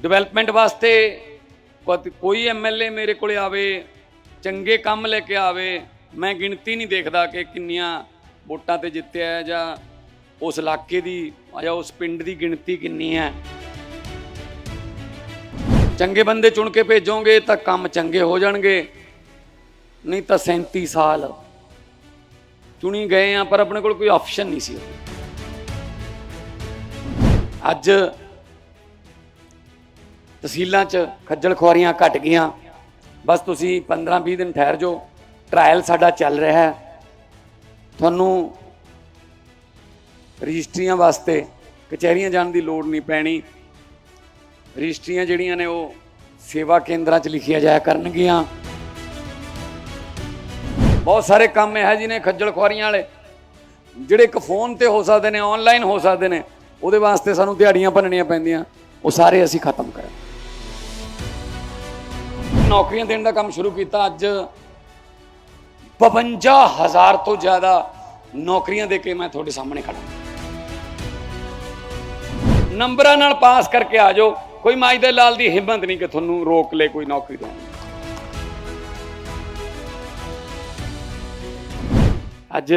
Development ਵਾਸਤੇ ਕਦ- ਕੋਈ ਐਮਐਲਏ ਮੇਰੇ ਕੋਲੇ ਆਵੇ, ਚੰਗੇ ਕੰਮ ਲੈ ਕੇ ਆਵੇ, ਮੈਂ ਗਿਣਤੀ ਨਹੀਂ ਦੇਖਦਾ ਕਿ ਕਿੰਨੀਆਂ ਵੋਟਾਂ ਤੇ ਜਿੱਤਿਆ ਜਾਂ ਉਸ ਇਲਾਕੇ ਦੀ ਜਾਂ ਉਸ ਪਿੰਡ ਦੀ ਗਿਣਤੀ ਕਿੰਨੀ ਹੈ। ਚੰਗੇ ਬੰਦੇ ਚੁਣ ਕੇ ਭੇਜੋਗੇ ਤਾਂ ਕੰਮ ਚੰਗੇ ਹੋ ਜਾਣਗੇ, ਨਹੀਂ ਤਾਂ 37 ਸਾਲ ਚੁਣੀ ਗਏ ਆ, ਪਰ ਆਪਣੇ ਕੋਲ ਕੋਈ ਆਪਸ਼ਨ ਨਹੀਂ ਸੀ। ਅੱਜ ਤਹਿਸੀਲਾਂ 'ਚ ਖੱਜਲ ਖੁਆਰੀਆਂ ਘਟ ਗਈਆਂ। ਬਸ ਤੁਸੀਂ 15-20 ਦਿਨ ਠਹਿਰ ਜਾਓ। ਟ੍ਰਾਇਲ ਸਾਡਾ ਚੱਲ ਰਿਹਾ ਹੈ। ਤੁਹਾਨੂੰ ਰਜਿਸਟਰੀਆਂ ਵਾਸਤੇ ਕਚਹਿਰੀਆਂ ਜਾਣ ਦੀ ਲੋੜ ਨਹੀਂ ਪੈਣੀ। ਰਜਿਸਟਰੀਆਂ ਜਿਹੜੀਆਂ ਨੇ ਉਹ ਸੇਵਾ ਕੇਂਦਰਾਂ 'ਚ ਲਿਖੀਆਂ ਜਾਇਆ ਕਰਨਗੀਆਂ। ਬਹੁਤ ਸਾਰੇ ਕੰਮ ਇਹ ਨੇ ਖੱਜਲ ਖੁਆਰੀਆਂ ਵਾਲੇ। ਜਿਹੜੇ ਇੱਕ ਫੋਨ ਤੇ ਹੋ ਸਕਦੇ ਨੇ ਆਨਲਾਈਨ ਹੋ ਸਕਦੇ ਨੇ, ਉਹਦੇ ਵਾਸਤੇ ਸਾਨੂੰ ਦਿਹਾੜੀਆਂ ਭੰਨਣੀਆਂ ਪੈਂਦੀਆਂ। ਉਹ ਸਾਰੇ ਅਸੀਂ ਖਤਮ ਕਰਾਂਗੇ। ਨੌਕਰੀਆਂ ਦੇਣ ਦਾ ਕੰਮ ਸ਼ੁਰੂ ਕੀਤਾ, ਅੱਜ 55000 ਤੋਂ ਜ਼ਿਆਦਾ ਨੌਕਰੀਆਂ ਦੇ ਕੇ ਮੈਂ ਤੁਹਾਡੇ ਸਾਹਮਣੇ ਖੜਾ ਨੰਬਰਾਂ ਨਾਲ ਪਾਸ ਕਰਕੇ ਆ ਜਾਓ, ਕੋਈ ਮਾਈ ਦੇ ਲਾਲ ਦੀ ਹਿੰਮਤ ਨਹੀਂ ਕਿ ਤੁਹਾਨੂੰ ਰੋਕ ਲੇ ਕੋਈ ਨੌਕਰੀ ਤੋਂ ਅੱਜ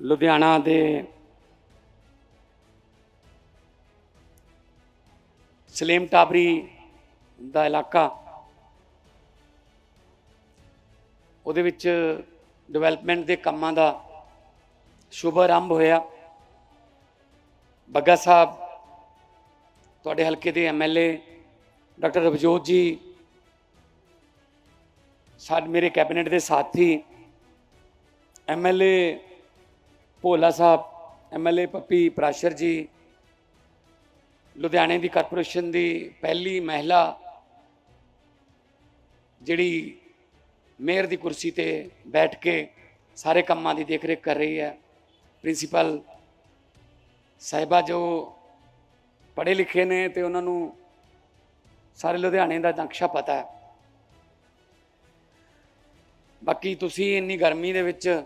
ਲੁਧਿਆਣਾ ਦੇ ਸਲੇਮ ਟਾਬਰੀ ਦਾ ਇਲਾਕਾ। ਉਹਦੇ ਵਿੱਚ ਡਿਵੈਲਪਮੈਂਟ ਦੇ ਕੰਮਾਂ ਦਾ ਸ਼ੁਭ ਆਰੰਭ ਹੋਇਆ। ਬੱਗਾ ਸਾਹਿਬ, ਤੁਹਾਡੇ ਹਲਕੇ ਦੇ ਐਮਐਲਏ ਡਾਕਟਰ ਰਵਜੋਤ ਜੀ, ਸਾਡੇ, ਮੇਰੇ ਕੈਬਨਿਟ ਦੇ ਸਾਥੀ ਐਮਐਲਏ ਭੋਲਾ ਸਾਹਿਬ ਐਮਐਲਏ ਪੱਪੀ ਪ੍ਰਾਸ਼ਰ ਜੀ, ਲੁਧਿਆਣੇ ਦੀ ਕਾਰਪੋਰੇਸ਼ਨ ਦੀ ਪਹਿਲੀ ਮਹਿਲਾ ਜਿਹੜੀ ਮੇਅਰ ਦੀ ਕੁਰਸੀ ਤੇ ਬੈਠ ਕੇ ਸਾਰੇ ਕੰਮਾਂ ਦੀ ਦੇਖਰੇਖ ਕਰ ਰਹੀ ਹੈ, ਪ੍ਰਿੰਸੀਪਲ ਸਾਹਿਬਾ ਜੋ ਪੜ੍ਹੇ ਲਿਖੇ ਨੇ ਤੇ ਉਹਨਾਂ ਨੂੰ ਸਾਰੇ ਲੁਧਿਆਣੇ ਦਾ ਨਕਸ਼ਾ ਪਤਾ ਹੈ। ਬਾਕੀ ਤੁਸੀਂ ਇੰਨੀ ਗਰਮੀ ਦੇ ਵਿੱਚ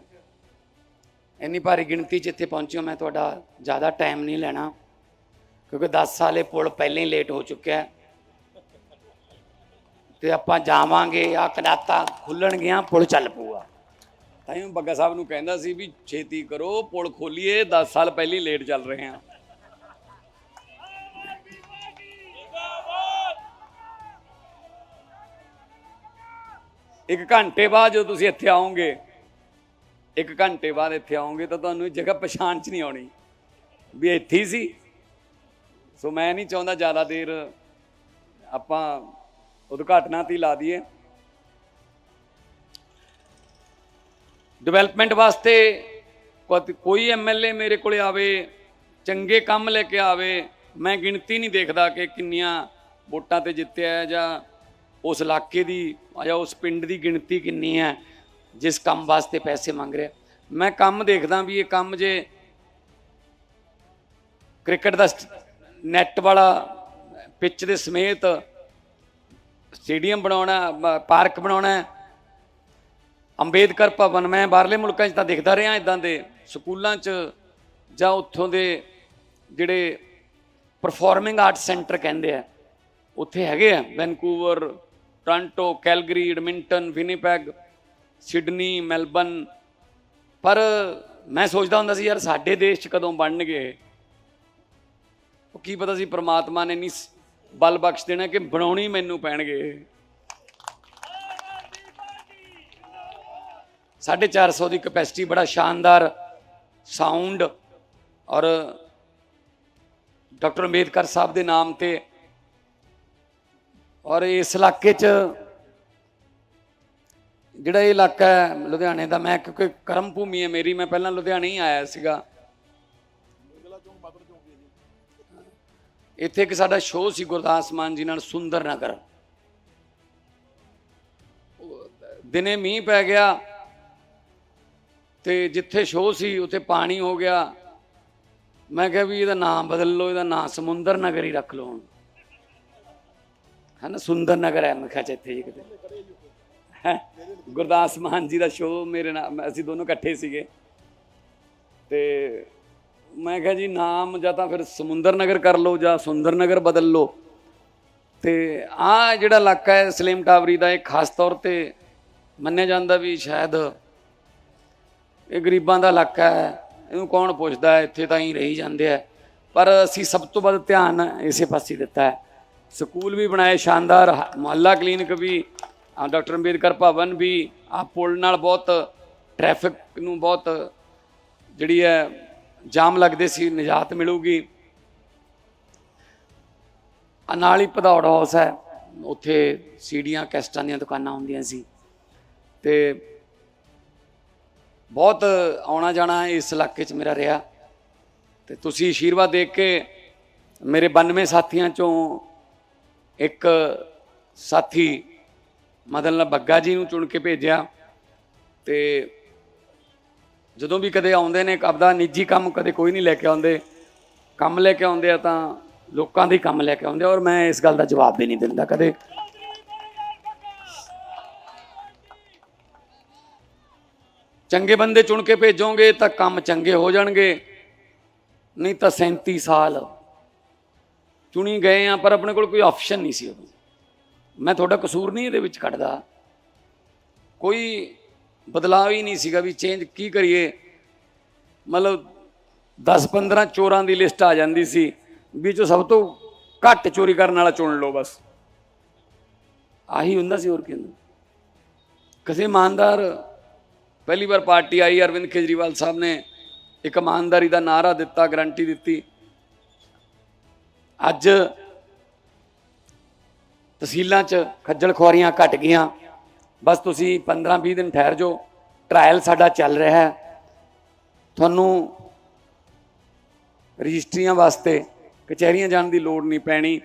ਇੰਨੀ ਭਾਰੀ ਗਿਣਤੀ ਜਿੱਥੇ ਇੱਥੇ ਪਹੁੰਚੇ ਹੋ, ਮੈਂ ਤੁਹਾਡਾ ਜ਼ਿਆਦਾ ਟਾਈਮ ਨਹੀਂ ਲੈਣਾ, ਕਿਉਂਕਿ 10 ਸਾਲੇ ਪੁਲ ਪਹਿਲਾਂ ਹੀ ਲੇਟ ਹੋ ਚੁੱਕਿਆ ਹੈ। ਤੇ ਆਪਾਂ ਜਾਵਾਂਗੇ ਆ ਕਨਾਤਾ ਖੁੱਲਣਗੀਆਂ, ਪੁਲ ਚੱਲ ਪਊਗਾ। ਤਾਂ ਹੀ ਬੱਗਾ ਸਾਹਿਬ ਨੂੰ ਕਹਿੰਦਾ ਸੀ ਵੀ ਛੇਤੀ ਕਰੋ, ਪੁਲ ਖੋਲੀਏ 10 ਸਾਲ ਪਹਿਲੀ ਲੇਟ ਚੱਲ ਰਹੇ ਹਾਂ। ਇੱਕ ਘੰਟੇ ਬਾਅਦ ਜਦੋਂ ਤੁਸੀਂ ਇੱਥੇ ਆਓਗੇ, ਇੱਕ ਘੰਟੇ ਬਾਅਦ ਇੱਥੇ ਆਓਗੇ ਤਾਂ ਤੁਹਾਨੂੰ ਇਹ ਜਗ੍ਹਾ ਪਛਾਣ ਚ ਨਹੀਂ ਆਉਣੀ, ਵੀ ਇੱਥੇ ਹੀ ਸੀ। ਸੋ ਮੈਂ ਨਹੀਂ ਚਾਹੁੰਦਾ ਜ਼ਿਆਦਾ ਦੇਰ ਆਪਾਂ ਉਦਘਾਟਨਾਂ ਤੇ ਲਾ ਦਈਏ। ਡਿਵੈਲਪਮੈਂਟ ਵਾਸਤੇ ਕਦ- ਕੋਈ ਐਮਐਲਏ ਮੇਰੇ ਕੋਲੇ ਆਵੇ, ਚੰਗੇ ਕੰਮ ਲੈ ਕੇ ਆਵੇ, ਮੈਂ ਗਿਣਤੀ ਨਹੀਂ ਦੇਖਦਾ ਕਿ ਕਿੰਨੀਆਂ ਵੋਟਾਂ ਤੇ ਜਿੱਤਿਆ ਜਾਂ ਉਸ ਇਲਾਕੇ ਦੀ ਜਾਂ ਉਸ ਪਿੰਡ ਦੀ ਗਿਣਤੀ ਕਿੰਨੀ ਹੈ, ਜਿਸ ਕੰਮ ਵਾਸਤੇ ਪੈਸੇ ਮੰਗ ਰਿਹਾ। ਮੈਂ ਕੰਮ ਦੇਖਦਾ ਵੀ ਇਹ ਕੰਮ ਜੇ ਕ੍ਰਿਕਟ ਦਾ ਨੈਟ ਵਾਲਾ ਪਿੱਚ ਦੇ ਸਮੇਤ ਸਟੇਡੀਅਮ ਬਣਾਉਣਾ ਪਾਰਕ ਬਣਾਉਣਾ ਅੰਬੇਦਕਰ ਭਵਨ, ਮੈਂ ਬਾਹਰਲੇ ਮੁਲਕਾਂ 'ਚ ਤਾਂ ਦੇਖਦਾ ਰਿਹਾ ਇਦਾਂ ਦੇ ਸਕੂਲਾਂ 'ਚ ਜਾਂ ਉੱਥੋਂ ਦੇ ਜਿਹੜੇ ਪਰਫਾਰਮਿੰਗ ਆਰਟ ਸੈਂਟਰ ਕਹਿੰਦੇ ਆ, ਉੱਥੇ ਹੈਗੇ ਆ। Vancouver, Toronto, Calgary, Edmonton, Winnipeg, Sydney, Melbourne. ਪਰ ਮੈਂ ਸੋਚਦਾ ਹੁੰਦਾ ਸੀ, ਯਾਰ ਸਾਡੇ ਦੇਸ਼ 'ਚ ਕਦੋਂ ਬਣਨਗੇ? ਉਹ ਕੀ ਪਤਾ ਸੀ ਪ੍ਰਮਾਤਮਾ ਨੇ ਨਹੀਂ ਸ- ਬਲ ਬਖਸ਼ ਦੇਣਾ ਕਿ ਬਣਾਉਣੀ ਮੈਨੂੰ ਪੈਣਗੇ। 450 ਦੀ ਕਪੈਸਿਟੀ ਬੜਾ ਸ਼ਾਨਦਾਰ ਸਾਊਂਡ ਔਰ ਡਾਕਟਰ ਅੰਬੇਦਕਰ ਸਾਹਿਬ ਦੇ ਨਾਮ ਤੇ ਔਰ ਇਸ ਇਲਾਕੇ 'ਚ ਜਿਹੜਾ ਇਹ ਇਲਾਕਾ ਹੈ ਲੁਧਿਆਣੇ ਦਾ, ਮੈਂ ਕਿਉਂਕਿ ਕਰਮ ਭੂਮੀ ਹੈ ਮੇਰੀ, ਮੈਂ ਪਹਿਲਾਂ ਲੁਧਿਆਣੇ ਹੀ ਆਇਆ ਸੀਗਾ। ਇੱਥੇ ਇੱਕ ਸਾਡਾ ਸ਼ੋਅ ਸੀ ਗੁਰਦਾਸ ਮਾਨ ਜੀ ਨਾਲ ਸੁੰਦਰ ਨਗਰ ਦਿਨੇ ਮੀਂਹ ਪੈ ਗਿਆ ਤੇ ਜਿੱਥੇ ਸ਼ੋਅ ਸੀ ਉੱਥੇ ਪਾਣੀ ਹੋ ਗਿਆ। ਮੈਂ ਕਿਹਾ ਵੀ ਇਹਦਾ ਨਾਮ ਬਦਲ ਲਓ, ਇਹਦਾ ਨਾਮ ਸਮੁੰਦਰ ਨਗਰ ਹੀ ਰੱਖ ਲਓ ਹੁਣ। ਹੈ ਨਾ ਸੁੰਦਰ ਨਗਰ ਹੈ, ਮੈਂ ਕਿਹਾ ਇੱਥੇ ਜੀ ਕਿਤੇ। ਹੈਂ? ਗੁਰਦਾਸ ਮਾਨ ਜੀ ਦਾ ਸ਼ੋਅ ਮੇਰੇ ਨਾਲ, ਅਸੀਂ ਦੋਨੋਂ ਇਕੱਠੇ ਸੀਗੇ। ਤੇ ਮੈਂ ਕਿਹਾ ਜੀ, ਨਾਮ ਜਾਂ ਤਾਂ ਫਿਰ ਸਮੁੰਦਰ ਨਗਰ ਕਰ ਲਓ ਜਾਂ ਸੁੰਦਰ ਨਗਰ ਬਦਲ ਲਓ। ਤੇ ਆ ਜਿਹੜਾ ਇਲਾਕਾ ਹੈ, ਸਲੀਮ ਟਾਵਰੀ ਦਾ, ਇਹ ਖਾਸ ਤੌਰ ਤੇ ਮੰਨਿਆ ਜਾਂਦਾ ਵੀ ਸ਼ਾਇਦ ਇਹ ਗਰੀਬਾਂ ਦਾ ਇਲਾਕਾ ਹੈ। ਇਹਨੂੰ ਕੌਣ ਪੁੱਛਦਾ ਇੱਥੇ ਤਾਂ ਹੀ ਰਹੀ ਜਾਂਦੇ ਆ। ਪਰ ਅਸੀਂ ਸਭ ਤੋਂ ਵੱਧ ਧਿਆਨ ਇਸੇ ਪਾਸੇ ਦਿੱਤਾ ਹੈ। ਸਕੂਲ ਵੀ ਬਣਾਏ, ਸ਼ਾਨਦਾਰ ਮੁਹੱਲਾ ਕਲੀਨਿਕ ਵੀ ਆ ਡਾਕਟਰ ਅੰਬੇਦਕਰ ਭਵਨ ਵੀ ਆ ਪੁਲ ਨਾਲ ਬਹੁਤ ਟ੍ਰੈਫਿਕ ਨੂੰ ਬਹੁਤ ਜਿਹੜੀ ਹੈ ਜਾਮ ਲੱਗਦੇ ਸੀ, ਨਿਜਾਤ ਮਿਲੂਗੀ। ਆ ਨਾਲ ਹੀ ਭਦੌੜ ਹਾਊਸ ਹੈ। ਉੱਥੇ ਸੀੜੀਆਂ ਕੈਸਟਾਂ ਦੀਆਂ ਦੁਕਾਨਾਂ ਹੁੰਦੀਆਂ ਸੀ। ਤੇ ਬਹੁਤ ਆਉਣਾ ਜਾਣਾ ਇਸ ਇਲਾਕੇ 'ਚ ਮੇਰਾ ਰਿਹਾ। ਤੇ ਤੁਸੀਂ ਆਸ਼ੀਰਵਾਦ ਦੇਖ ਕੇ ਮੇਰੇ 92 ਸਾਥੀਆਂ ਚੋਂ ਇੱਕ ਸਾਥੀ ਮਦਨ ਲਾਲ ਬੱਗਾ ਜੀ ਨੂੰ ਚੁਣ ਕੇ ਭੇਜਿਆ। ਤੇ ਜਦੋਂ ਵੀ ਕਦੇ ਆਉਂਦੇ ਨੇ ਆਪਦਾ ਨਿੱਜੀ ਕੰਮ ਕਦੇ ਕੋਈ ਨਹੀਂ ਲੈ ਕੇ ਆਉਂਦੇ। ਕੰਮ ਲੈ ਕੇ ਆਉਂਦੇ ਆ ਤਾਂ ਲੋਕਾਂ ਦੇ ਕੰਮ ਲੈ ਕੇ ਆਉਂਦੇ ਆ ਔਰ ਮੈਂ ਇਸ ਗੱਲ ਦਾ ਜਵਾਬ ਵੀ ਨਹੀਂ ਦਿੰਦਾ ਕਦੇ। ਚੰਗੇ ਬੰਦੇ ਚੁਣ ਕੇ ਭੇਜੋਗੇ ਤਾਂ ਕੰਮ ਚੰਗੇ ਹੋ ਜਾਣਗੇ, ਨਹੀਂ ਤਾਂ 37 ਸਾਲ ਚੁਣੀ ਗਏ ਆ, ਪਰ ਆਪਣੇ ਕੋਲ ਕੋਈ ਆਪਸ਼ਨ ਨਹੀਂ ਸੀ ਉਦੋਂ। ਮੈਂ ਤੁਹਾਡਾ ਕਸੂਰ ਨਹੀਂ ਇਹਦੇ ਵਿੱਚ ਕੱਢਦਾ। ਕੋਈ ਬਦਲਾਅ ਹੀ ਨਹੀਂ ਸੀਗਾ ਵੀ ਚੇਂਜ ਕੀ ਕਰੀਏ। ਮਤਲਬ 10-15 ਚੋਰਾਂ ਦੀ ਲਿਸਟ ਆ ਜਾਂਦੀ ਸੀ ਵੀ ਵਿੱਚੋਂ ਸਭ ਤੋਂ ਘੱਟ ਚੋਰੀ ਕਰਨ ਵਾਲਾ ਚੁਣ ਲਓ ਬਸ। ਆਹੀ ਹੁੰਦਾ ਸੀ ਹੋਰ ਕੀ ਹੁੰਦਾ। ਕਿਸੇ ਇਮਾਨਦਾਰ, ਪਹਿਲੀ ਵਾਰ ਪਾਰਟੀ ਆਈ, ਅਰਵਿੰਦ ਕੇਜਰੀਵਾਲ ਸਾਹਿਬ ਨੇ ਇੱਕ ਇਮਾਨਦਾਰੀ ਦਾ ਨਾਰਾ ਦਿੱਤਾ ਗਰੰਟੀ ਦਿੱਤੀ। ਅੱਜ ਤਹਿਸੀਲਾਂ 'ਚ ਖੱਜਲ ਖੁਆਰੀਆਂ ਘਟ ਗਈਆਂ। ਬਸ ਤੁਸੀਂ 15-20 ਦਿਨ ਠਹਿਰ ਜਾਓ ਟ੍ਰਾਇਲ ਸਾਡਾ ਚੱਲ ਰਿਹਾ ਹੈ। ਤੁਹਾਨੂੰ ਰਜਿਸਟਰੀਆਂ ਵਾਸਤੇ ਕਚਹਿਰੀਆਂ ਜਾਣ ਦੀ ਲੋੜ ਨਹੀਂ ਪੈਣੀ।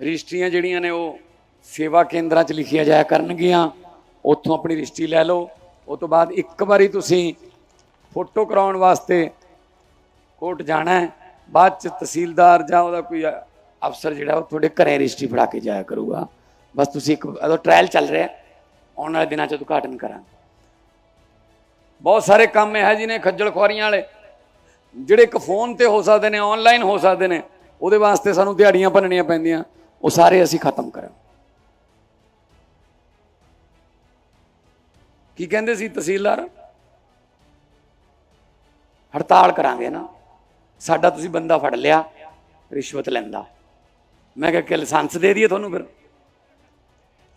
ਰਜਿਸਟਰੀਆਂ ਜਿਹੜੀਆਂ ਨੇ ਉਹ ਸੇਵਾ ਕੇਂਦਰਾਂ 'ਚ ਲਿਖੀਆਂ ਜਾਇਆ ਕਰਨਗੀਆਂ। ਉੱਥੋਂ ਆਪਣੀ ਰਜਿਸਟਰੀ ਲੈ ਲਓ। ਉਹ ਤੋਂ ਬਾਅਦ ਇੱਕ ਵਾਰੀ ਤੁਸੀਂ ਫੋਟੋ ਕਰਾਉਣ ਵਾਸਤੇ ਕੋਰਟ ਜਾਣਾ ਹੈ। ਬਾਅਦ ਚ ਤਹਿਸੀਲਦਾਰ ਜਾਂ ਉਹਦਾ ਕੋਈ ਅਫਸਰ ਜਿਹੜਾ ਉਹ ਤੁਹਾਡੇ ਘਰੇ ਰਜਿਸਟਰੀ ਫੜਾ ਕੇ ਜਾਇਆ ਕਰੂਗਾ। ਬਸ ਤੁਸੀਂ ਇੱਕ ਅਦੋਂ ਟ੍ਰਾਇਲ ਚੱਲ ਰਿਹਾ ਆਉਣ ਵਾਲੇ ਦਿਨਾਂ ਚ ਉਦਘਾਟਨ ਕਰਾਂਗੇ। ਬਹੁਤ ਸਾਰੇ ਕੰਮ ਹੈ ਨੇ ਖੱਜਲ ਖੁਆਰੀਆਂ ਵਾਲੇ, ਜਿਹੜੇ ਇੱਕ ਫੋਨ ਤੇ ਹੋ ਸਕਦੇ ਨੇ ਆਨਲਾਈਨ ਹੋ ਸਕਦੇ ਨੇ, ਉਹਦੇ ਵਾਸਤੇ ਸਾਨੂੰ ਦਿਹਾੜੀਆਂ ਭੰਨਣੀਆਂ ਪੈਂਦੀਆਂ, ਉਹ ਸਾਰੇ ਅਸੀਂ ਖਤਮ ਕਰਾਂ ਕੀ ਕਹਿੰਦੇ ਸੀ ਤਹਿਸੀਲਦਾਰ? ਹੜਤਾਲ ਕਰਾਂਗੇ ਨਾ। ਸਾਡਾ ਤੁਸੀਂ ਬੰਦਾ ਫੜ ਲਿਆ, ਰਿਸ਼ਵਤ ਲੈਂਦਾ। ਮੈਂ ਕਿਹਾ ਕਿ ਲਾਇਸੈਂਸ ਦੇ ਦਈਏ ਤੁਹਾਨੂੰ ਫਿਰ।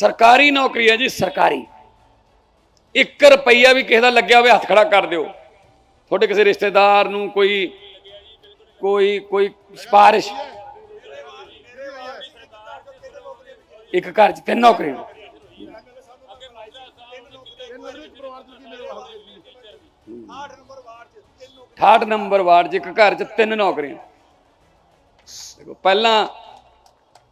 ਸਰਕਾਰੀ ਨੌਕਰੀ ਹੈ ਜੀ, ਸਰਕਾਰੀ। 1 ਰੁਪਈਆ ਵੀ ਕਿਸੇ ਦਾ ਲੱਗਿਆ ਹੋਵੇ, ਹੱਥ ਖੜਾ ਕਰ ਦਿਓ। ਤੁਹਾਡੇ ਕਿਸੇ ਰਿਸ਼ਤੇਦਾਰ ਨੂੰ ਕੋਈ ਕੋਈ ਕੋਈ ਸਿਫਾਰਿਸ਼। ਇੱਕ ਘਰ 'ਚ ਤਿੰਨ ਨੌਕਰੀ ਇਹਨਾਂ ਦੇ ਵਿੱਚ ਪਰਿਵਾਰ ਚ ਕੀ ਮੇਰੇ ਹਲਕੇ ਦੀ 68 ਨੰਬਰ ਵਾਰਡ 'ਚ ਇੱਕ ਘਰ 'ਚ ਤਿੰਨ ਨੌਕਰੀਆਂ। ਪਹਿਲਾਂ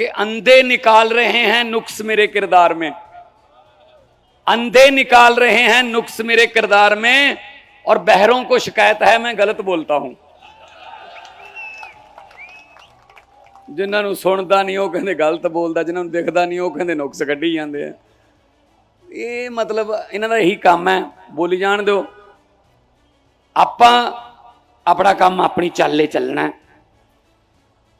कि अंधे निकाल रहे हैं नुक्स मेरे किरदार में अंधे निकाल रहे हैं नुक्स मेरे किरदार में और बहरों को शिकायत है मैं गलत बोलता हूं ਜਿਨ੍ਹਾਂ ਨੂੰ ਸੁਣਦਾ ਨਹੀਂ ਉਹ ਕਹਿੰਦੇ ਗਲਤ ਬੋਲਦਾ ਜਿਨ੍ਹਾਂ ਨੂੰ ਦਿਖਦਾ ਨਹੀਂ ਉਹ ਕਹਿੰਦੇ ਨੁਕਸ ਕੱਢੀ ਜਾਂਦੇ ਆ ਇਹ ਮਤਲਬ ਇਹਨਾਂ ਦਾ ਇਹੀ ਕੰਮ ਹੈ ਬੋਲੀ ਜਾਣ ਦਿਓ ਆਪਾਂ ਆਪਣਾ ਕੰਮ ਆਪਣੀ ਚਾਲੇ ਚੱਲਣਾ ਹੈ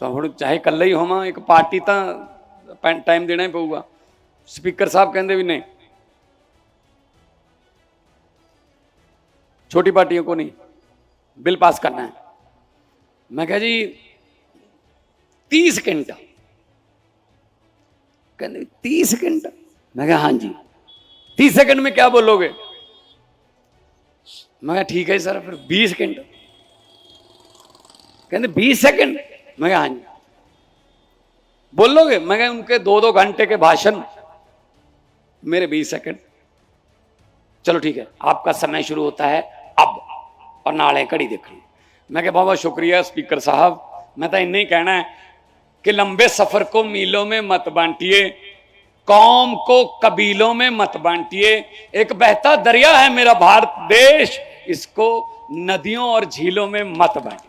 ਤਾਂ ਹੁਣ ਚਾਹੇ ਇਕੱਲਾ ਹੀ ਹੋਵਾਂ ਇੱਕ ਪਾਰਟੀ ਤਾਂ ਟਾਈਮ ਦੇਣਾ ਹੀ ਪਊਗਾ ਸਪੀਕਰ ਸਾਹਿਬ ਕਹਿੰਦੇ ਵੀ ਨਹੀਂ छोटी पार्टियों को नहीं बिल पास करना है मैं कहा जी तीस सेकंड कहते तीस सेकंड मैं कहा हाँ जी तीस सेकंड में क्या बोलोगे मैं कहा ठीक है सर फिर बीस सेकंड कहते बीस सेकंड मैं हाँ जी। बोल लोगे मैं उनके दो दो घंटे के भाषण मेरे बीस सेकंड। चलो ठीक है, आपका समय शुरू होता है अब, और नाले कड़ी देख रही मैं क्या बहुत बहुत शुक्रिया स्पीकर साहब। मैं तो इन्हें कहना है कि लंबे सफ़र को मीलों में मत बांटिए, कौम को कबीलों में मत बांटिए। एक बहता दरिया है मेरा भारत देश, इसको नदियों और झीलों में मत बांटिए।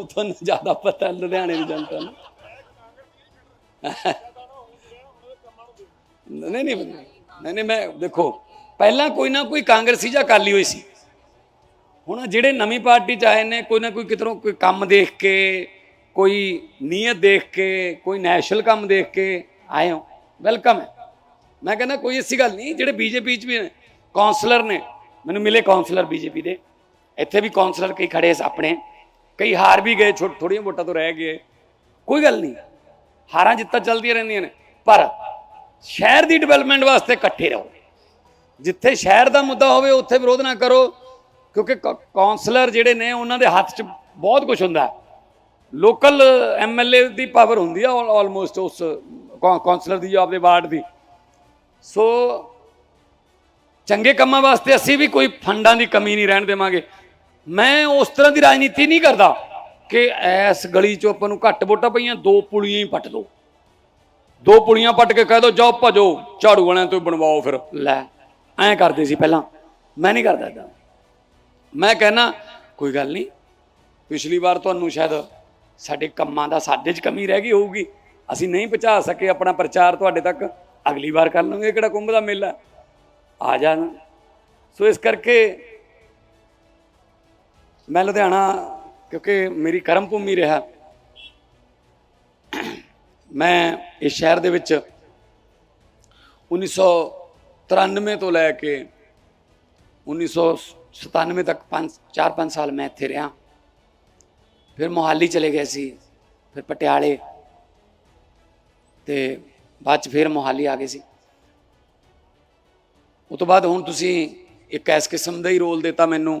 ਉਹ ਤੁਹਾਨੂੰ ਜ਼ਿਆਦਾ ਪਤਾ ਲੁਧਿਆਣੇ ਦੀ ਜਨਤਾ ਨੂੰ। ਨਹੀਂ ਨਹੀਂ ਨਹੀਂ ਨਹੀਂ, ਮੈਂ ਦੇਖੋ, ਪਹਿਲਾਂ ਕੋਈ ਨਾ ਕੋਈ ਕਾਂਗਰਸੀ ਜਾਂ ਅਕਾਲੀ ਹੋਈ ਸੀ। ਹੁਣ ਜਿਹੜੇ ਨਵੀਂ ਪਾਰਟੀ ਚ ਆਏ ਨੇ, ਕੋਈ ਨਾ ਕੋਈ ਕਿਧਰੋਂ ਕੋਈ ਕੰਮ ਦੇਖ ਕੇ, ਕੋਈ ਨੀਅਤ ਦੇਖ ਕੇ, ਕੋਈ ਨੈਸ਼ਨਲ ਕੰਮ ਦੇਖ ਕੇ ਆਏ ਹੋ। ਵੈਲਕਮ ਹੈ। ਮੈਂ ਕਹਿੰਦਾ ਕੋਈ ਐਸੀ ਗੱਲ ਨਹੀਂ, ਜਿਹੜੇ ਬੀਜੇਪੀ ਚ ਵੀ ਨੇ ਕਾਉਂਸਲਰ ਨੇ, ਮੈਨੂੰ ਮਿਲੇ ਕਾਉਂਸਲਰ ਬੀਜੇਪੀ ਦੇ। ਇੱਥੇ ਵੀ ਕਾਉਂਸਲਰ ਕਈ ਖੜੇ ਆਪਣੇ। ਕਈ ਹਾਰ ਵੀ ਗਏ ਛੋਟ ਥੋੜੀਆਂ ਵੋਟਾਂ ਤੋਂ ਰਹਿ ਗਏ। ਕੋਈ ਗੱਲ ਨਹੀਂ। ਹਾਰਾਂ ਜਿੱਤਾਂ ਚੱਲਦੀਆਂ ਰਹਿੰਦੀਆਂ ਨੇ। ਪਰ ਸ਼ਹਿਰ ਦੀ ਡਿਵੈਲਪਮੈਂਟ ਵਾਸਤੇ ਇਕੱਠੇ ਰਹੋ। ਜਿੱਥੇ ਸ਼ਹਿਰ ਦਾ ਮੁੱਦਾ ਹੋਵੇ, ਉੱਥੇ ਵਿਰੋਧ ਨਾ ਕਰੋ। ਕਿਉਂਕਿ ਕੌ- ਕਾਉਂਸਲਰ ਜਿਹੜੇ ਨੇ, ਉਹਨਾਂ ਦੇ ਹੱਥ 'ਚ ਬਹੁਤ ਕੁਝ ਹੁੰਦਾ। ਹੈ ਲੋਕਲ ਐਮਐਲਏ ਦੀ ਪਾਵਰ ਹੁੰਦੀ ਆ ਆਲਮੋਸਟ ਉਸ ਕੌ- ਕਾਉਂਸਲਰ ਦੀ ਜਾਂ ਆਪਦੇ ਵਾਰਡ ਦੀ। ਸੋ ਚੰਗੇ ਕੰਮਾਂ ਵਾਸਤੇ ਅਸੀਂ ਵੀ ਕੋਈ ਫੰਡਾਂ ਦੀ ਕਮੀ ਨਹੀਂ ਰਹਿਣ ਦੇਵਾਂਗੇ। ਮੈਂ ਉਸ ਤਰ੍ਹਾਂ ਦੀ ਰਾਜਨੀਤੀ ਨਹੀਂ ਕਰਦਾ ਕਿ ਐਸ ਗਲੀ 'ਚੋਂ ਆਪਾਂ ਨੂੰ ਘੱਟ ਵੋਟਾਂ ਪਈਆਂ, ਦੋ ਪੁਲੀਆਂ ਹੀ ਪੱਟ ਦੋ। ਦੋ ਪੁਲੀਆਂ ਪੱਟ ਕੇ ਕਹਿ ਦੋ, ਜਾਓ ਭਜੋ, ਝਾੜੂ ਵਾਲਿਆਂ ਤੋਂ ਬਣਵਾਓ ਫਿਰ। ਲੈ, ਐਂ ਕਰਦੇ ਸੀ ਪਹਿਲਾਂ। ਮੈਂ ਨਹੀਂ ਕਰਦਾ ਏਦਾਂ। ਮੈਂ ਕਹਿਣਾ ਕੋਈ ਗੱਲ ਨਹੀਂ, ਪਿਛਲੀ ਵਾਰ ਤੁਹਾਨੂੰ ਸ਼ਾਇਦ ਸਾਡੇ ਕੰਮਾਂ ਦਾ ਸਾਡੇ 'ਚ ਕਮੀ ਰਹਿ ਗਈ ਹੋਊਗੀ। ਅਸੀਂ ਨਹੀਂ ਪਹੁੰਚਾ ਸਕੇ ਆਪਣਾ ਪ੍ਰਚਾਰ ਤੁਹਾਡੇ ਤੱਕ। ਅਗਲੀ ਵਾਰ ਕਰ ਲਾਂਗੇ ਕਿਹੜਾ ਕੁੰਭ ਦਾ ਮੇਲਾ। ਆ ਜਾਣਾ ਸੋ ਇਸ ਕਰਕੇ ਮੈਂ ਲੁਧਿਆਣਾ, ਕਿਉਂਕਿ ਮੇਰੀ ਕਰਮ ਭੂਮੀ ਰਿਹਾ। ਮੈਂ ਇਸ ਸ਼ਹਿਰ ਦੇ ਵਿੱਚ 1993 ਤੋਂ ਲੈ ਕੇ 1997 ਤੱਕ 5 4-5 ਸਾਲ ਮੈਂ ਇੱਥੇ ਰਿਹਾ। ਫਿਰ ਮੋਹਾਲੀ ਚਲੇ ਗਏ ਸੀ, ਫਿਰ ਪਟਿਆਲੇ, ਤੇ ਬਾਅਦ ਚ ਫਿਰ ਮੋਹਾਲੀ ਆ ਗਏ ਸੀ। ਉਹ ਤੋਂ ਬਾਅਦ ਹੁਣ ਤੁਸੀਂ ਇੱਕ ਇਸ ਕਿਸਮ ਦਾ ਹੀ ਰੋਲ ਦਿੱਤਾ ਮੈਨੂੰ।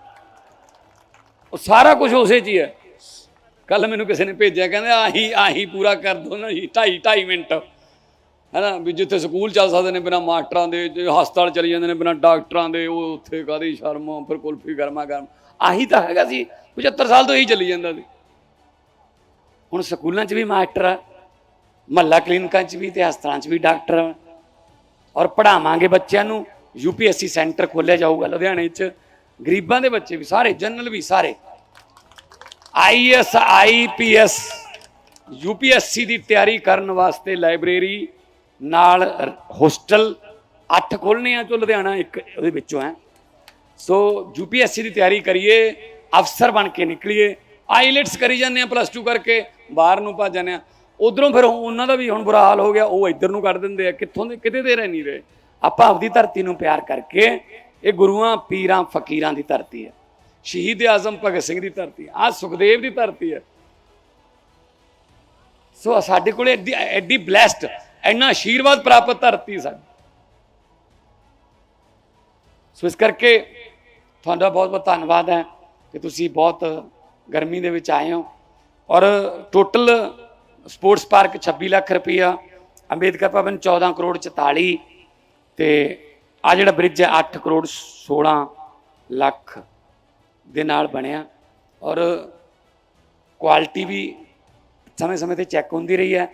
ਉਹ ਸਾਰਾ ਕੁਝ ਉਸੇ 'ਚ ਹੀ ਹੈ। ਕੱਲ ਮੈਨੂੰ ਕਿਸੇ ਨੇ ਭੇਜਿਆ, ਕਹਿੰਦੇ ਆਹੀ ਆਹੀ ਪੂਰਾ ਕਰ ਦੋ ਨਾ ਜੀ 2.5 2.5 ਮਿੰਟ। ਹੈਨਾ, ਵੀ ਜਿੱਥੇ ਸਕੂਲ ਚੱਲ ਸਕਦੇ ਨੇ ਬਿਨਾ ਮਾਸਟਰਾਂ ਦੇ ਹਸਪਤਾਲ ਚਲੀ ਜਾਂਦੇ ਨੇ ਬਿਨਾ ਡਾਕਟਰਾਂ ਦੇ, ਉਹ ਉੱਥੇ ਕਾਦੀ ਸ਼ਰਮ ਫਿਰ ਕੁਲਫੀ ਗਰਮਾ ਗਰਮ। ਆਹੀ ਤਾਂ ਹੈਗਾ ਸੀ 75 ਸਾਲ ਤੋਂ ਇਹੀ ਚੱਲੀ ਜਾਂਦਾ ਸੀ। ਹੁਣ ਸਕੂਲਾਂ 'ਚ ਵੀ ਮਾਸਟਰ ਆ, ਮਹੱਲਾ ਕਲੀਨਿਕਾਂ 'ਚ ਵੀ ਤੇ ਹਸਪਤਾਲਾਂ 'ਚ ਵੀ ਡਾਕਟਰ ਆ। ਔਰ ਪੜਾਵਾਂਗੇ ਬੱਚਿਆਂ ਨੂੰ, ਯੂਪੀਐਸਸੀ ਸੈਂਟਰ ਖੋਲਿਆ ਜਾਊਗਾ ਲੁਧਿਆਣੇ 'ਚ। ਗਰੀਬਾਂ ਦੇ ਬੱਚੇ ਵੀ, ਸਾਰੇ, ਜਨਰਲ ਵੀ, ਸਾਰੇ। ਆਈਐਸ ਆਈਪੀਐਸ ਯੂਪੀਐਸਸੀ ਦੀ ਤਿਆਰੀ ਕਰਨ ਵਾਸਤੇ ਲਾਇਬ੍ਰੇਰੀ, ਨਾਲ ਹੋਸਟਲ 8 ਖੋਲਣੇ ਆ ਜੋ ਲੁਧਿਆਣਾ ਇੱਕ ਉਹਦੇ ਵਿੱਚੋਂ ਹੈ। ਸੋ ਯੂਪੀਐਸਸੀ ਦੀ ਤਿਆਰੀ ਕਰੀਏ, ਅਫਸਰ ਬਣ ਕੇ ਨਿਕਲੀਏ, ਆਈਲੈਟਸ ਕਰੀ ਜਾਂਦੇ ਆ ਪਲੱਸ 2 ਕਰਕੇ, ਬਾਹਰ ਨੂੰ ਭੱਜ ਜਾਂਦੇ ਆ। ਉਧਰੋਂ ਫਿਰ ਉਹਨਾਂ ਦਾ ਵੀ ਹੁਣ ਬੁਰਾ ਹਾਲ ਹੋ ਗਿਆ, ਉਹ ਇੱਧਰ ਨੂੰ ਕੱਢ ਦਿੰਦੇ ਆ, ਕਿੱਥੋਂ ਦੇ, ਕਿਤੇ ਦੇ ਰਹਿ ਨਹੀਂ ਰਹੇ। ਆਪਾਂ ਆਪਦੀ ਧਰਤੀ ਨੂੰ ਪਿਆਰ ਕਰਕੇ ਇਹ ਗੁਰੂਆਂ, ਪੀਰਾਂ, ਫਕੀਰਾਂ ਦੀ ਧਰਤੀ ਹੈ। ਸ਼ਹੀਦ ਆਜ਼ਮ ਭਗਤ ਸਿੰਘ ਦੀ ਧਰਤੀ ਆ ਸੁਖਦੇਵ ਦੀ ਧਰਤੀ ਹੈ। ਸੋ ਸਾਡੇ ਕੋਲੇ ਐਡੀ ਐਡੀ ਬਲੈਸਡ ਐਨਾ ਆਸ਼ੀਰਵਾਦ ਪ੍ਰਾਪਤ ਧਰਤੀ ਸਾਡੀ। ਸੋ ਇਸ ਕਰਕੇ ਤੁਹਾਡਾ ਬਹੁਤ ਬਹੁਤ ਧੰਨਵਾਦ ਹੈ ਕਿ ਤੁਸੀਂ ਬਹੁਤ ਗਰਮੀ ਦੇ ਵਿੱਚ ਆਏ ਹੋ। ਔਰ ਟੋਟਲ ਸਪੋਰਟਸ ਪਾਰਕ 26 ਲੱਖ ਰੁਪਈਆ, ਅੰਬੇਦਕਰ ਭਵਨ 14 ਕਰੋੜ 44 ਤੇ ਆ ਜਿਹੜਾ ਬ੍ਰਿਜ ਹੈ 8 ਕਰੋੜ 16 ਲੱਖ ਦੇ ਨਾਲ ਬਣਿਆ ਔਰ ਕੁਆਲਿਟੀ ਵੀ ਸਮੇਂ-ਸਮੇਂ ਤੇ ਚੈੱਕ ਹੁੰਦੀ ਰਹੀ ਹੈ।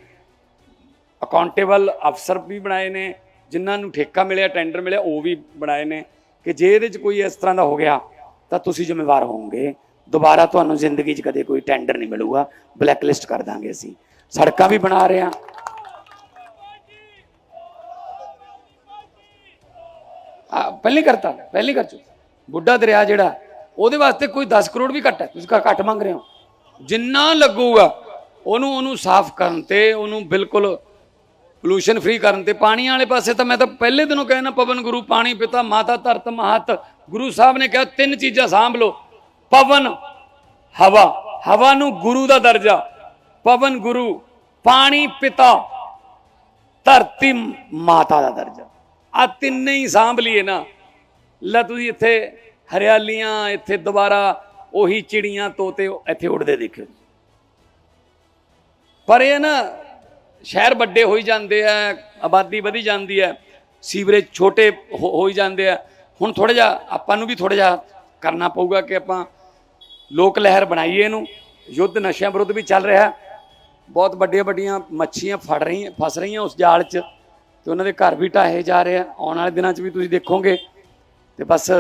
ਅਕਾਊਂਟੇਬਲ ਅਫਸਰ ਵੀ ਬਣਾਏ ਨੇ ਜਿਨ੍ਹਾਂ ਨੂੰ ਠੇਕਾ ਮਿਲਿਆ ਟੈਂਡਰ ਮਿਲਿਆ ਉਹ ਵੀ ਬਣਾਏ ਨੇ ਕਿ ਜੇ ਇਹਦੇ 'ਚ ਕੋਈ ਇਸ ਤਰ੍ਹਾਂ ਦਾ ਹੋ ਗਿਆ ਤਾਂ ਤੁਸੀਂ ਜ਼ਿੰਮੇਵਾਰ ਹੋਵੋਗੇ। ਦੁਬਾਰਾ ਤੁਹਾਨੂੰ ਜ਼ਿੰਦਗੀ 'ਚ ਕਦੇ ਕੋਈ ਟੈਂਡਰ ਨਹੀਂ ਮਿਲੂਗਾ। ਬਲੈਕ ਲਿਸਟ ਕਰ ਦਾਂਗੇ ਅਸੀਂ। ਸੜਕਾਂ ਵੀ ਬਣਾ ਰਹੇ ਹਾਂ। ਆ, ਪਹਿਲੇ ਕਰਤਾ ਪਹਿਲੇ ਕਰ ਚੁੱਕਾ। ਬੁੱਢਾ ਦਰਿਆ ਜਿਹੜਾ, ਉਹਦੇ ਵਾਸਤੇ ਕੋਈ 10 ਕਰੋੜ ਵੀ ਘੱਟ ਹੈ। ਤੁਸੀਂ ਘੱਟ ਮੰਗ ਰਹੇ ਹੋ। ਜਿੰਨਾ ਲੱਗੂਗਾ, ਉਹਨੂੰ ਉਹਨੂੰ ਸਾਫ਼ ਕਰਨ ਤੇ, ਉਹਨੂੰ ਬਿਲਕੁਲ ਪੋਲੂਸ਼ਨ ਫ੍ਰੀ ਕਰਨ ਤੇ ਪਾਣੀ ਵਾਲੇ ਪਾਸੇ ਤਾਂ ਮੈਂ ਤਾਂ ਪਹਿਲੇ ਦਿਨੋਂ ਕਹਿਣਾ ਪਵਨ ਗੁਰੂ, ਪਾਣੀ, ਪਿਤਾ, ਮਾਤਾ, ਧਰਤ, ਮਹਤ, ਗੁਰੂ ਸਾਹਿਬ ਨੇ ਕਿਹਾ, ਤਿੰਨ ਚੀਜ਼ਾਂ ਸਾਂਭ ਲਓ। ਪਵਨ, ਹਵਾ। ਹਵਾ ਨੂੰ ਗੁਰੂ ਦਾ ਦਰਜਾ। ਪਵਨ ਗੁਰੂ, ਪਾਣੀ, ਪਿਤਾ, ਧਰਤੀ, ਮਾਤਾ ਦਾ ਦਰਜਾ। ਆ ਤਿੰਨੇ ਹੀ ਸਾਂਭ ਲਈਏ ਨਾ। ਲੈ ਤੁਸੀਂ ਇੱਥੇ ਹਰਿਆਲੀਆਂ, ਇੱਥੇ ਦੁਬਾਰਾ ਉਹੀ ਚਿੜੀਆਂ ਤੋਤੇ ਇੱਥੇ ਉੱਡਦੇ ਦੇਖਿਓ। ਪਰ ਇਹ ਨਾ ਸ਼ਹਿਰ ਵੱਡੇ ਹੋਈ ਜਾਂਦੇ ਆ, ਆਬਾਦੀ ਵਧੀ ਜਾਂਦੀ ਹੈ ਸੀਵਰੇਜ ਛੋਟੇ ਹੋ- ਹੋਈ ਜਾਂਦੇ ਆ। ਹੁਣ ਥੋੜਾ ਜਿਹਾ ਆਪਾਂ ਨੂੰ ਵੀ ਥੋੜਾ ਜਿਹਾ ਕਰਨਾ ਪਊਗਾ ਕਿ ਆਪਾਂ ਲੋਕ ਲਹਿਰ ਬਣਾਈਏ ਇਹਨੂੰ। ਯੁੱਧ ਨਸ਼ਿਆਂ ਵਿਰੁੱਧ ਵੀ ਚੱਲ ਰਿਹਾ। ਬਹੁਤ ਵੱਡੀਆਂ ਵੱਡੀਆਂ ਮੱਛੀਆਂ ਫੜ ਰਹੀਆਂ, ਫਸ ਰਹੀਆਂ ਉਸ ਜਾਲ 'ਚ। ਤੇ ਉਹਨਾਂ ਦੇ ਘਰ ਵੀ ਢਾਹੇ ਜਾ ਰਹੇ ਆ। ਆਉਣ ਵਾਲੇ ਦਿਨਾਂ 'ਚ ਵੀ ਤੁਸੀਂ ਦੇਖੋਗੇ। ਤੇ ਬਸ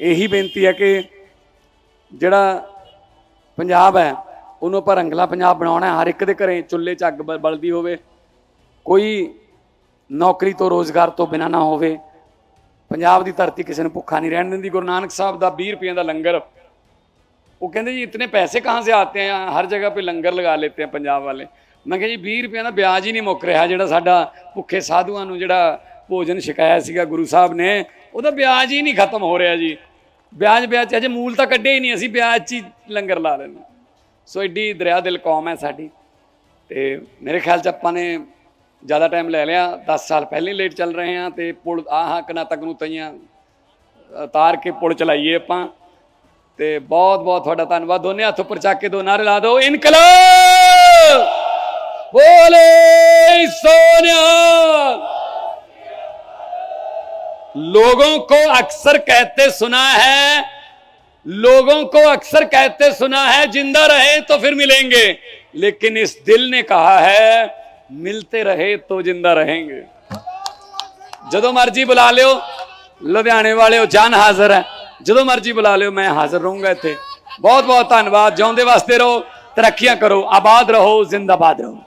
ਇਹੀ ਬੇਨਤੀ ਹੈ ਕਿ ਜਿਹੜਾ ਪੰਜਾਬ ਹੈ, ਉਹਨੂੰ ਆਪਾਂ ਰੰਗਲਾ ਪੰਜਾਬ ਬਣਾਉਣਾ ਹਰ ਇੱਕ ਦੇ ਘਰੇ ਚੁੱਲ੍ਹੇ 'ਚ ਅੱਗ ਬਲਦੀ ਹੋਵੇ। ਕੋਈ ਨੌਕਰੀ ਤੋਂ ਰੋਜ਼ਗਾਰ ਤੋਂ ਬਿਨਾਂ ਨਾ ਹੋਵੇ। ਪੰਜਾਬ ਦੀ ਧਰਤੀ ਕਿਸੇ ਨੂੰ ਭੁੱਖਾ ਨਹੀਂ ਰਹਿਣ ਦਿੰਦੀ। ਗੁਰੂ ਨਾਨਕ ਸਾਹਿਬ ਦਾ 20 ਰੁਪਏ ਦਾ ਲੰਗਰ। ਉਹ ਕਹਿੰਦੇ ਜੀ, ਇਤਨੇ ਪੈਸੇ ਕਹਾਂ ਸੇ ਆਤੇ ਹੈ ਹਰ ਜਗ੍ਹਾ ਪੇ ਲੰਗਰ ਲਗਾ ਲੈਤੇ ਆ ਪੰਜਾਬ ਵਾਲੇ। ਮੈਂ ਕਿਹਾ ਜੀ 20 ਰੁਪਏ ਦਾ ਵਿਆਜ ਹੀ ਨਹੀਂ ਮੁੱਕ ਰਿਹਾ ਜਿਹੜਾ ਸਾਡਾ ਭੁੱਖੇ ਸਾਧੂਆਂ ਨੂੰ ਜਿਹੜਾ ਭੋਜਨ ਛਕਾਇਆ ਸੀਗਾ ਗੁਰੂ ਸਾਹਿਬ ਨੇ, ਉਹਦਾ ਵਿਆਜ ਹੀ ਨਹੀਂ ਖਤਮ ਹੋ ਰਿਹਾ ਜੀ। ਵਿਆਜ ਵਿਆਜ, ਅਜੇ ਮੂਲ ਤਾਂ ਕੱਢੇ ਹੀ ਨਹੀਂ ਅਸੀਂ, ਵਿਆਜ 'ਚ ਹੀ ਲੰਗਰ ਲਾ ਲੈਣਾ ਸੋ ਐਡੀ ਦਰਿਆ ਦਿਲ ਕੌਮ ਹੈ ਸਾਡੀ। ਤੇ ਮੇਰੇ ਖਿਆਲ 'ਚ ਆਪਾਂ ਨੇ ਜ਼ਿਆਦਾ ਟਾਈਮ ਲੈ ਲਿਆ 10 ਸਾਲ ਪਹਿਲਾਂ ਹੀ ਲੇਟ ਚੱਲ ਰਹੇ ਹਾਂ ਤੇ ਪੁਲ, ਆਹਾਂ ਕਨਾ ਤੱਕ ਨੂੰ ਤਈਆਂ ਉਤਾਰ ਕੇ ਪੁਲ ਚਲਾਈਏ ਆਪਾਂ। ਤੇ ਬਹੁਤ ਬਹੁਤ ਤੁਹਾਡਾ ਧੰਨਵਾਦ। ਦੋਨੇ ਹੱਥ ਉੱਪਰ ਚੱਕ ਕੇ ਦੋ ਨਾਰੇ ਲਾ ਦਿਓ। ਇਨਕਲਾਬ! ਬੋਲੇ सोनिया लोगों को अक्सर कहते सुना है लोगों को अक्सर कहते सुना है जिंदा रहे तो फिर मिलेंगे लेकिन इस दिल ने कहा है मिलते रहे तो जिंदा रहेंगे ਜਦੋਂ ਮਰਜੀ ਬੁਲਾ ਲਿਓ ਲੁਧਿਆਣੇ ਵਾਲਿਓ ਜਾਨ ਹਾਜ਼ਰ ਹੈ ਜਦੋਂ ਮਰਜੀ ਬੁਲਾ ਲਿਓ ਮੈਂ ਹਾਜ਼ਰ ਰਹੂੰਗਾ ਇੱਥੇ ਬਹੁਤ ਬਹੁਤ ਧੰਨਵਾਦ ਜਿਉਂਦੇ ਵਾਸਤੇ ਰਹੋ ਤਰੱਕੀਆਂ ਕਰੋ ਆਬਾਦ ਰਹੋ ਜ਼ਿੰਦਾਬਾਦ ਰਹੋ